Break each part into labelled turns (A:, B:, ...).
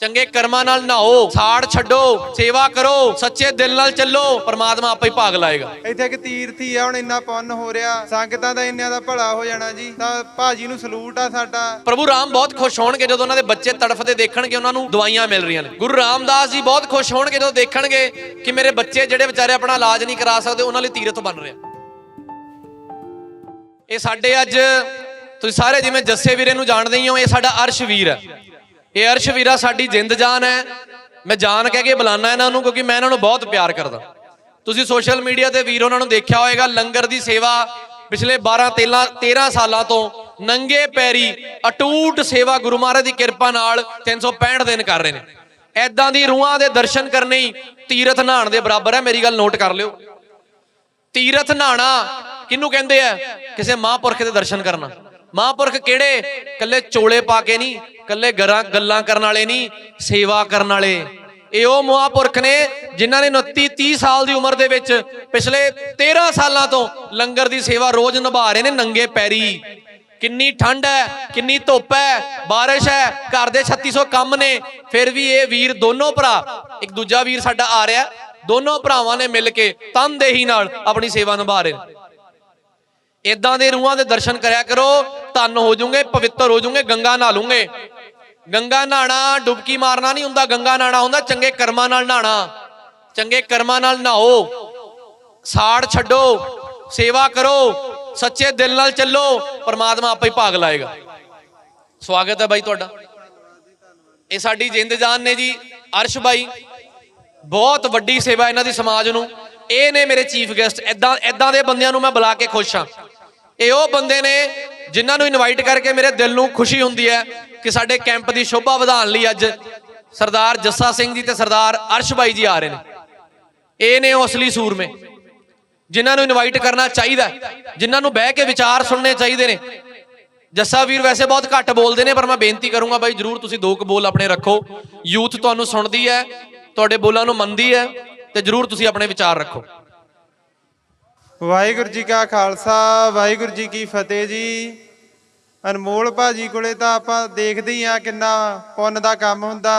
A: ਚੰਗੇ ਕਰਮਾਂ ਨਾਲ ਨਹਾਓ ਸਾੜ ਛੱਡੋ ਸੇਵਾ ਕਰੋ ਸੱਚੇ ਦਿਲ ਨਾਲ ਚੱਲੋ ਪਰਮਾਤਮਾ ਆਪੇ ਹੀ ਭਾਗ ਲਾਏਗਾ।
B: ਇੱਥੇ ਇੱਕ ਤੀਰਥੀ ਆ ਹੁਣ ਇੰਨਾ ਪੁੰਨ ਹੋ ਰਿਹਾ ਸੰਗਤਾਂ ਦਾ ਇੰਨਿਆਂ ਦਾ ਭਲਾ ਹੋ ਜਾਣਾ ਜੀ। ਤਾਂ ਭਾਜੀ ਨੂੰ ਸਲੂਟ ਆ ਸਾਡਾ।
A: ਪ੍ਰਭੂ ਰਾਮ ਬਹੁਤ ਖੁਸ਼ ਹੋਣਗੇ ਜਦੋਂ ਉਹਨਾਂ ਦੇ ਬੱਚੇ ਤੜਫਦੇ ਦੇਖਣਗੇ ਉਹਨਾਂ ਨੂੰ ਦਵਾਈਆਂ ਮਿਲ ਰਹੀਆਂ ਨੇ। ਗੁਰੂ ਰਾਮਦਾਸ ਜੀ ਬਹੁਤ ਖੁਸ਼ ਹੋਣਗੇ ਜਦੋਂ ਦੇਖਣਗੇ ਕਿ ਮੇਰੇ ਬੱਚੇ ਜਿਹੜੇ ਵਿਚਾਰੇ ਆਪਣਾ ਇਲਾਜ ਨਹੀਂ ਕਰਾ ਸਕਦੇ ਉਹਨਾਂ ਲਈ ਤੀਰਥ ਬਣ ਰਿਹਾ। ਇਹ ਸਾਡੇ ਅੱਜ ਤੁਸੀਂ ਸਾਰੇ ਜਿਵੇਂ ਜੱਸੇ ਵੀਰੇ ਨੂੰ ਜਾਣਦੇ ਹੀ ਹੋ ਇਹ ਸਾਡਾ ਅਰਸ਼ ਵੀਰ ਹੈ। ਇਹ ਅਰਸ਼ ਵੀਰਾ, ਸਾਡੀ ਜਿੰਦ ਜਾਨ ਹੈ। ਮੈਂ ਜਾਨ ਕਹਿ ਕੇ ਬੁਲਾਣਾ ਇਹਨਾਂ ਨੂੰ, ਕਿਉਂਕਿ ਮੈਂ ਇਹਨਾਂ ਨੂੰ ਬਹੁਤ ਪਿਆਰ ਕਰਦਾ। ਤੁਸੀਂ ਸੋਸ਼ਲ ਮੀਡੀਆ ਤੇ ਵੀਰ ਉਹਨਾਂ ਨੂੰ ਦੇਖਿਆ ਹੋਵੇਗਾ ਲੰਗਰ ਦੀ ਸੇਵਾ ਪਿਛਲੇ 12 13 13 ਸਾਲਾਂ ਤੋਂ ਨੰਗੇ ਪੈਰੀ ਅਟੂਟ ਸੇਵਾ ਗੁਰੂ ਮਹਾਰਾਜ ਦੀ ਕਿਰਪਾ ਨਾਲ 365 ਦਿਨ ਕਰ ਰਹੇ ਨੇ। ਐਦਾਂ ਦੀ ਰੂਹਾਂ ਦੇ ਦਰਸ਼ਨ ਕਰਨੇ ਹੀ ਤੀਰਥ ਨਹਾਣ ਦੇ ਬਰਾਬਰ ਹੈ, ਮੇਰੀ ਗੱਲ ਨੋਟ ਕਰ ਲਿਓ। ਤੀਰਥ ਨਹਾਣਾ ਕਿਹਨੂੰ ਕਹਿੰਦੇ ਆ? ਕਿਸੇ ਮਹਾਂਪੁਰਖ ਦੇ ਦਰਸ਼ਨ ਕਰਨਾ। ਮਹਾਂਪੁਰਖ ਕਿਹੜੇ? ਕੱਲੇ ਚੋਲੇ ਪਾ ਕੇ ਨਹੀਂ ਕੱਲੇ ਗਰਾਂ ਗੱਲਾਂ ਕਰਨ ਵਾਲੇ ਨਹੀਂ, ਸੇਵਾ ਕਰਨ ਵਾਲੇ। ਇਹ ਉਹ ਮਹਾਂਪੁਰਖ ਨੇ ਜਿਨ੍ਹਾਂ ਨੇ 29 30 ਸਾਲ ਦੀ ਉਮਰ ਦੇ ਵਿੱਚ ਪਿਛਲੇ 13 ਸਾਲਾਂ ਤੋਂ ਲੰਗਰ ਦੀ ਸੇਵਾ ਰੋਜ਼ ਨਿਭਾ ਰਹੇ ਨੇ, ਨੰਗੇ ਪੈਰੀ। ਕਿੰਨੀ ਠੰਡ ਹੈ, ਕਿੰਨੀ ਧੁੱਪ ਹੈ, ਬਾਰਿਸ਼ ਹੈ, ਘਰ ਦੇ 3600 ਕੰਮ ਨੇ, ਫਿਰ ਵੀ ਇਹ ਵੀਰ ਦੋਨੋਂ ਭਰਾ, ਇੱਕ ਦੂਜਾ ਵੀਰ ਸਾਡਾ ਆ ਰਿਹਾ, ਦੋਨੋਂ ਭਰਾਵਾਂ ਨੇ ਮਿਲ ਕੇ ਤਨਦੇਹੀ ਨਾਲ ਆਪਣੀ ਸੇਵਾ ਨਿਭਾ ਰਹੇ ਨੇ। ਇਦਾਂ ਦੇ ਰੂਹਾਂ ਦੇ ਦਰਸ਼ਨ ਕਰਿਆ ਕਰੋ, ਧੰਨ ਹੋ ਜਾਓਗੇ, ਪਵਿੱਤਰ ਹੋ ਜਾਓਗੇ, ਗੰਗਾ ਨਹਾ ਲੂਗੇ ਗੰਗਾ ਨਹਾਣਾ, ਡੁਬਕੀ ਮਾਰਨਾ ਨਹੀਂ ਹੁੰਦਾ, ਗੰਗਾ ਨਹਾਣਾ ਹੁੰਦਾ, ਚੰਗੇ ਕਰਮਾਂ ਨਾਲ ਨਹਾਣਾ। ਚੰਗੇ ਕਰਮਾਂ ਨਾਲ ਨਹਾਓ। ਸਾੜ ਛੱਡੋ, ਸੇਵਾ ਕਰੋ, ਸੱਚੇ ਦਿਲ ਨਾਲ ਚੱਲੋ, ਪਰਮਾਤਮਾ ਆਪੇ ਹੀ ਭਾਗ ਲਾਏਗਾ। ਸਵਾਗਤ ਹੈ ਬਾਈ ਤੁਹਾਡਾ। ਇਹ ਸਾਡੀ ਜਿੰਦ ਜਾਨ ਨੇ ਜੀ, ਅਰਸ਼ ਬਾਈ। ਬਹੁਤ ਵੱਡੀ ਸੇਵਾ ਇਹਨਾਂ ਦੀ ਸਮਾਜ ਨੂੰ। ਇਹ ਨੇ ਮੇਰੇ ਚੀਫ ਗੈਸਟ ਐਦਾਂ ਐਦਾਂ ਦੇ ਬੰਦਿਆਂ ਨੂੰ ਮੈਂ ਬੁਲਾ ਕੇ ਖੁਸ਼ ਹਾਂ। ਇਹ ਉਹ ਬੰਦੇ ਨੇ ਜਿਨ੍ਹਾਂ ਨੂੰ ਇਨਵਾਈਟ ਕਰਕੇ ਮੇਰੇ ਦਿਲ ਨੂੰ ਖੁਸ਼ੀ ਹੁੰਦੀ ਹੈ ਕਿ ਸਾਡੇ ਕੈਂਪ ਦੀ ਸ਼ੋਭਾ ਵਧਾਉਣ ਲਈ ਅੱਜ ਸਰਦਾਰ ਜੱਸਾ ਸਿੰਘ ਜੀ ਤੇ ਸਰਦਾਰ ਅਰਸ਼ ਬਾਈ ਜੀ ਆ ਰਹੇ ਨੇ। ਇਹ ਨੇ ਉਹ ਅਸਲੀ ਸੂਰਮੇ। ਜਿਨ੍ਹਾਂ ਨੂੰ ਇਨਵਾਈਟ ਕਰਨਾ ਚਾਹੀਦਾ ਹੈ, ਜਿਨ੍ਹਾਂ ਨੂੰ ਬਹਿ ਕੇ ਵਿਚਾਰ ਸੁਣਨੇ ਚਾਹੀਦੇ ਨੇ। ਜੱਸਾ ਵੀਰ ਵੈਸੇ ਬਹੁਤ ਘੱਟ ਬੋਲਦੇ ਨੇ ਪਰ ਮੈਂ ਬੇਨਤੀ ਕਰੂੰਗਾ ਬਾਈ ਜਰੂਰ ਤੁਸੀਂ ਦੋ ਕੁ ਬੋਲ ਆਪਣੇ ਰੱਖੋ। ਯੂਥ ਤੁਹਾਨੂੰ ਸੁਣਦੀ ਹੈ ਤੁਹਾਡੇ ਬੋਲਾਂ ਨੂੰ ਮੰਨਦੀ ਹੈ ਤੇ ਜਰੂਰ ਤੁਸੀਂ ਆਪਣੇ ਵਿਚਾਰ ਰੱਖੋ।
B: ਵਾਹਿਗੁਰੂ ਜੀ ਕਾ ਖਾਲਸਾ, ਵਾਹਿਗੁਰੂ ਜੀ ਕੀ ਫਤਿਹ ਜੀ। ਅਨਮੋਲ ਭਾਜੀ ਕੋਲੇ ਤਾਂ ਆਪਾਂ ਦੇਖਦੇ ਹੀ ਆ ਕਿੰਨਾ ਪੁੰਨ ਦਾ ਕੰਮ ਹੁੰਦਾ।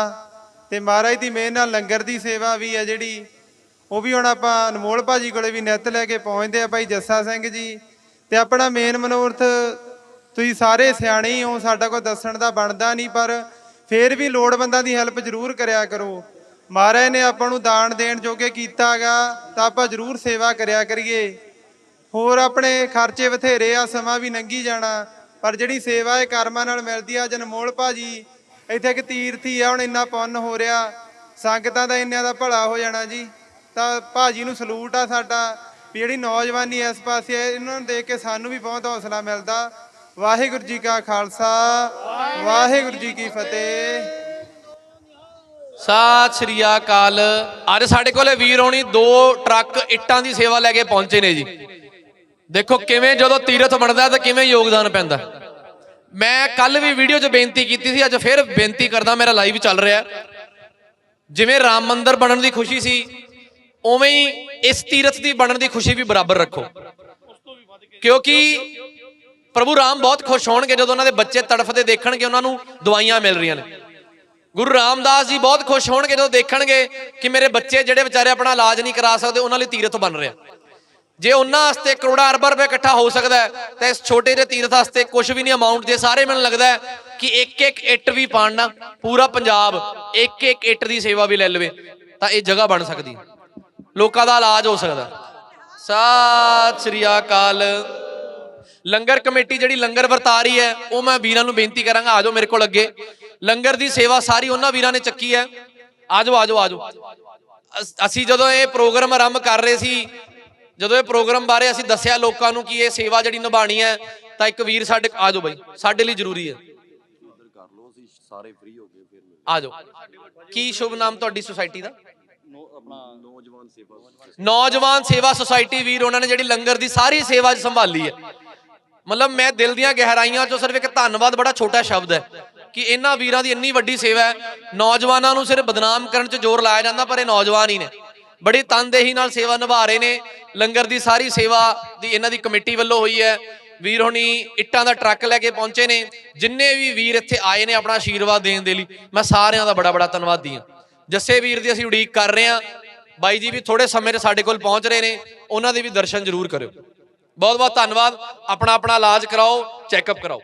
B: ਤੇ ਮਹਾਰਾਜ ਦੀ ਮਿਹਰ ਨਾਲ ਲੰਗਰ ਦੀ ਸੇਵਾ ਵੀ ਆ ਜਿਹੜੀ। ਉਹ ਵੀ ਹੁਣ ਆਪਾਂ ਅਨਮੋਲ ਭਾਜੀ ਕੋਲੇ ਵੀ ਨਿੱਤ ਲੈ ਕੇ ਪਹੁੰਚਦੇ ਆ ਭਾਈ ਜੱਸਾ ਸਿੰਘ ਜੀ। ਤੇ ਆਪਣਾ ਮੇਨ ਮਨੋਰਥ ਤੁਸੀਂ ਸਾਰੇ ਸਿਆਣੇ ਹੀ ਹੋ, ਸਾਡਾ ਕੋਈ ਦੱਸਣ ਦਾ ਬਣਦਾ ਨਹੀਂ, ਪਰ ਫੇਰ ਵੀ ਲੋੜਵੰਦਾਂ ਦੀ ਹੈਲਪ ਜ਼ਰੂਰ ਕਰਿਆ ਕਰੋ। ਮਹਾਰਾਜ ਨੇ ਆਪਾਂ ਨੂੰ ਦਾਨ ਦੇਣ ਜੋਗੇ ਕੀਤਾਗਾ, ਤਾਂ ਆਪਾਂ ਜ਼ਰੂਰ ਸੇਵਾ ਕਰਿਆ ਕਰੀਏ। ਹੋਰ ਆਪਣੇ ਖਰਚੇ ਬਥੇਰੇ ਆ, ਸਮਾਂ ਵੀ ਲੰਘੀ ਜਾਣਾ। ਪਰ ਜਿਹੜੀ ਸੇਵਾ ਇਹ ਕਰਮਾਂ ਨਾਲ ਮਿਲਦੀ ਆ ਜਨਮੋਲ ਭਾਜੀ, ਇੱਥੇ ਇੱਕ ਤੀਰਥੀ ਆ, ਹੁਣ ਇੰਨਾ ਪੁੰਨ ਹੋ ਰਿਹਾ। ਸੰਗਤਾਂ ਦਾ ਇੰਨਿਆਂ ਦਾ ਭਲਾ ਹੋ ਜਾਣਾ ਜੀ। ਤਾਂ ਭਾਜੀ ਨੂੰ ਸਲੂਟ ਆ ਸਾਡਾ, ਵੀ ਜਿਹੜੀ ਨੌਜਵਾਨੀ ਇਸ ਪਾਸੇ ਇਹਨਾਂ ਨੂੰ ਦੇਖ ਕੇ ਸਾਨੂੰ ਵੀ ਬਹੁਤ ਹੌਸਲਾ ਮਿਲਦਾ। ਵਾਹਿਗੁਰੂ ਜੀ ਕਾ ਖਾਲਸਾ, ਵਾਹਿਗੁਰੂ ਜੀ ਕੀ ਫਤਿਹ।
A: ਸਤਿ ਸ੍ਰੀ ਅਕਾਲ। ਅੱਜ ਸਾਡੇ ਕੋਲੇ ਵੀਰ ਹੋਣੀ ਦੋ ਟਰੱਕ ਇੱਟਾਂ ਦੀ ਸੇਵਾ ਲੈ ਕੇ ਪਹੁੰਚੇ ਨੇ ਜੀ। ਦੇਖੋ ਕਿਵੇਂ ਜਦੋਂ ਤੀਰਥ ਬਣਦਾ ਤਾਂ ਕਿਵੇਂ ਯੋਗਦਾਨ ਪੈਂਦਾ ਮੈਂ ਕੱਲ ਵੀ ਵੀਡੀਓ 'ਚ ਬੇਨਤੀ ਕੀਤੀ ਸੀ ਅੱਜ ਫਿਰ ਬੇਨਤੀ ਕਰਦਾ ਮੇਰਾ ਲਾਈਵ ਚੱਲ ਰਿਹਾ ਜਿਵੇਂ ਰਾਮ ਮੰਦਿਰ ਬਣਨ ਦੀ ਖੁਸ਼ੀ ਸੀ ਉਵੇਂ ਹੀ ਇਸ ਤੀਰਥ ਦੀ ਬਣਨ ਦੀ ਖੁਸ਼ੀ ਵੀ ਬਰਾਬਰ ਰੱਖੋ। ਕਿਉਂਕਿ ਪ੍ਰਭੂ ਰਾਮ ਬਹੁਤ ਖੁਸ਼ ਹੋਣਗੇ ਜਦੋਂ ਉਹਨਾਂ ਦੇ ਬੱਚੇ ਤੜਫਦੇ ਦੇਖਣਗੇ ਉਹਨਾਂ ਨੂੰ ਦਵਾਈਆਂ ਮਿਲ ਰਹੀਆਂ ਨੇ। ਗੁਰੂ ਰਾਮਦਾਸ ਜੀ ਬਹੁਤ ਖੁਸ਼ ਹੋਣਗੇ ਜਦੋਂ ਦੇਖਣਗੇ ਕਿ ਮੇਰੇ ਬੱਚੇ ਜਿਹੜੇ ਵਿਚਾਰੇ ਆਪਣਾ ਇਲਾਜ ਨਹੀਂ ਕਰਾ ਸਕਦੇ ਉਹਨਾਂ ਲਈ ਤੀਰਥ ਬਣ ਰਿਹਾ ਜੇ ਉਹਨਾਂ ਵਾਸਤੇ ਕਰੋੜਾਂ ਅਰਬਾਂ ਰੁਪਏ ਇਕੱਠਾ ਹੋ ਸਕਦਾ ਹੈ, ਤਾਂ ਇਸ ਛੋਟੇ ਜਿਹੇ ਤੀਰਥ ਵਾਸਤੇ ਕੁਝ ਵੀ ਨਹੀਂ ਅਮਾਉਂਟ ਜੇ ਸਾਰੇ ਮੈਨੂੰ ਲੱਗਦਾ ਹੈ ਕਿ ਇੱਕ ਇੱਕ ਇੱਟ ਵੀ ਪਾਣ ਪੂਰਾ ਪੰਜਾਬ ਇੱਕ ਇੱਕ ਇੱਟ ਦੀ ਸੇਵਾ ਵੀ ਲੈ ਲਵੇ ਤਾਂ ਇਹ ਜਗ੍ਹਾ ਬਣ ਸਕਦੀ ਲੋਕਾਂ ਦਾ ਇਲਾਜ ਹੋ ਸਕਦਾ ਸਤਿ ਸ੍ਰੀ ਅਕਾਲ। ਲੰਗਰ ਕਮੇਟੀ ਜਿਹੜੀ ਲੰਗਰ ਵਰਤਾ ਰਹੀ ਹੈ ਉਹ ਮੈਂ ਵੀਰਾਂ ਨੂੰ ਬੇਨਤੀ ਕਰਾਂਗਾ ਆਜੋ ਮੇਰੇ ਕੋਲ ਅੱਗੇ। ਲੰਗਰ ਦੀ ਸੇਵਾ ਸਾਰੀ ਉਹਨਾਂ ਵੀਰਾਂ ਨੇ ਚੱਕੀ ਹੈ। ਆਜੋ ਆਜੋ ਆਜੋ ਅਸ- ਅਸੀਂ ਜਦੋਂ ਇਹ ਪ੍ਰੋਗਰਾਮ ਆਰੰਭ ਕਰ ਰਹੇ ਸੀ ਜਦੋਂ ਇਹ ਪ੍ਰੋਗਰਾਮ ਬਾਰੇ ਅਸੀਂ ਦੱਸਿਆ ਲੋਕਾਂ ਨੂੰ ਕਿ ਇਹ ਸੇਵਾ ਜਿਹੜੀ ਨਿਭਾਣੀ ਹੈ, ਤਾਂ ਇੱਕ ਵੀਰ ਸਾਡੇ, ਆ ਜਾਓ ਬਾਈ, ਸਾਡੇ ਲਈ ਜ਼ਰੂਰੀ ਹੈ।
C: ਕਰ ਲਓ ਅਸੀਂ ਸਾਰੇ ਫ੍ਰੀ ਹੋ ਗਏ ਫਿਰ ਮਿਲ
A: ਆਜੋ ਕੀ ਸ਼ੁਭ ਨਾਮ ਤੁਹਾਡੀ ਸੁਸਾਇਟੀ ਦਾ?
C: ਨੌਜਵਾਨ ਸੇਵਾ
A: ਨੌਜਵਾਨ ਸੇਵਾ ਸੁਸਾਇਟੀ ਵੀਰ, ਉਹਨਾਂ ਨੇ ਜਿਹੜੀ ਲੰਗਰ ਦੀ ਸਾਰੀ ਸੇਵਾ ਚ ਸੰਭਾਲੀ ਹੈ। ਮਤਲਬ ਮੈਂ ਦਿਲ ਦੀਆਂ ਗਹਿਰਾਈਆਂ ਚੋਂ ਸਿਰਫ ਇੱਕ ਧੰਨਵਾਦ, ਬੜਾ ਛੋਟਾ ਸ਼ਬਦ ਹੈ ਕਿ ਇਹਨਾਂ ਵੀਰਾਂ ਦੀ ਇੰਨੀ ਵੱਡੀ ਸੇਵਾ ਹੈ। ਨੌਜਵਾਨਾਂ ਨੂੰ ਸਿਰਫ ਬਦਨਾਮ ਕਰਨ 'ਚ ਜ਼ੋਰ ਲਾਇਆ ਜਾਂਦਾ, ਪਰ ਇਹ ਨੌਜਵਾਨ ਹੀ ਨੇ। ਬੜੀ ਤਨਦੇਹੀ ਨਾਲ ਸੇਵਾ ਨਿਭਾ ਰਹੇ ਨੇ। ਲੰਗਰ ਦੀ ਸਾਰੀ ਸੇਵਾ ਦੀ ਇਹਨਾਂ ਦੀ ਕਮੇਟੀ ਵੱਲੋਂ ਹੋਈ ਹੈ। ਵੀਰ ਹੁਣੀ ਇੱਟਾਂ ਦਾ ਟਰੱਕ ਲੈ ਕੇ ਪਹੁੰਚੇ ਨੇ। ਜਿੰਨੇ ਵੀ ਵੀਰ ਇੱਥੇ ਆਏ ਨੇ ਆਪਣਾ ਆਸ਼ੀਰਵਾਦ ਦੇਣ ਦੇ ਲਈ, ਮੈਂ ਸਾਰਿਆਂ ਦਾ ਬੜਾ ਬੜਾ ਧੰਨਵਾਦੀ ਹਾਂ। ਜੱਸੇ ਵੀਰ ਦੀ ਅਸੀਂ ਉਡੀਕ ਕਰ ਰਹੇ ਹਾਂ। ਬਾਈ ਜੀ ਵੀ ਥੋੜੇ ਸਮੇਂ 'ਤੇ ਸਾਡੇ ਕੋਲ ਪਹੁੰਚ ਰਹੇ ਨੇ। ਉਹਨਾਂ ਦੇ ਵੀ ਦਰਸ਼ਨ ਜ਼ਰੂਰ ਕਰਿਓ। ਬਹੁਤ ਬਹੁਤ ਧੰਨਵਾਦ। ਆਪਣਾ ਆਪਣਾ ਇਲਾਜ ਕਰਾਓ, ਚੈੱਕਅਪ ਕਰਾਓ।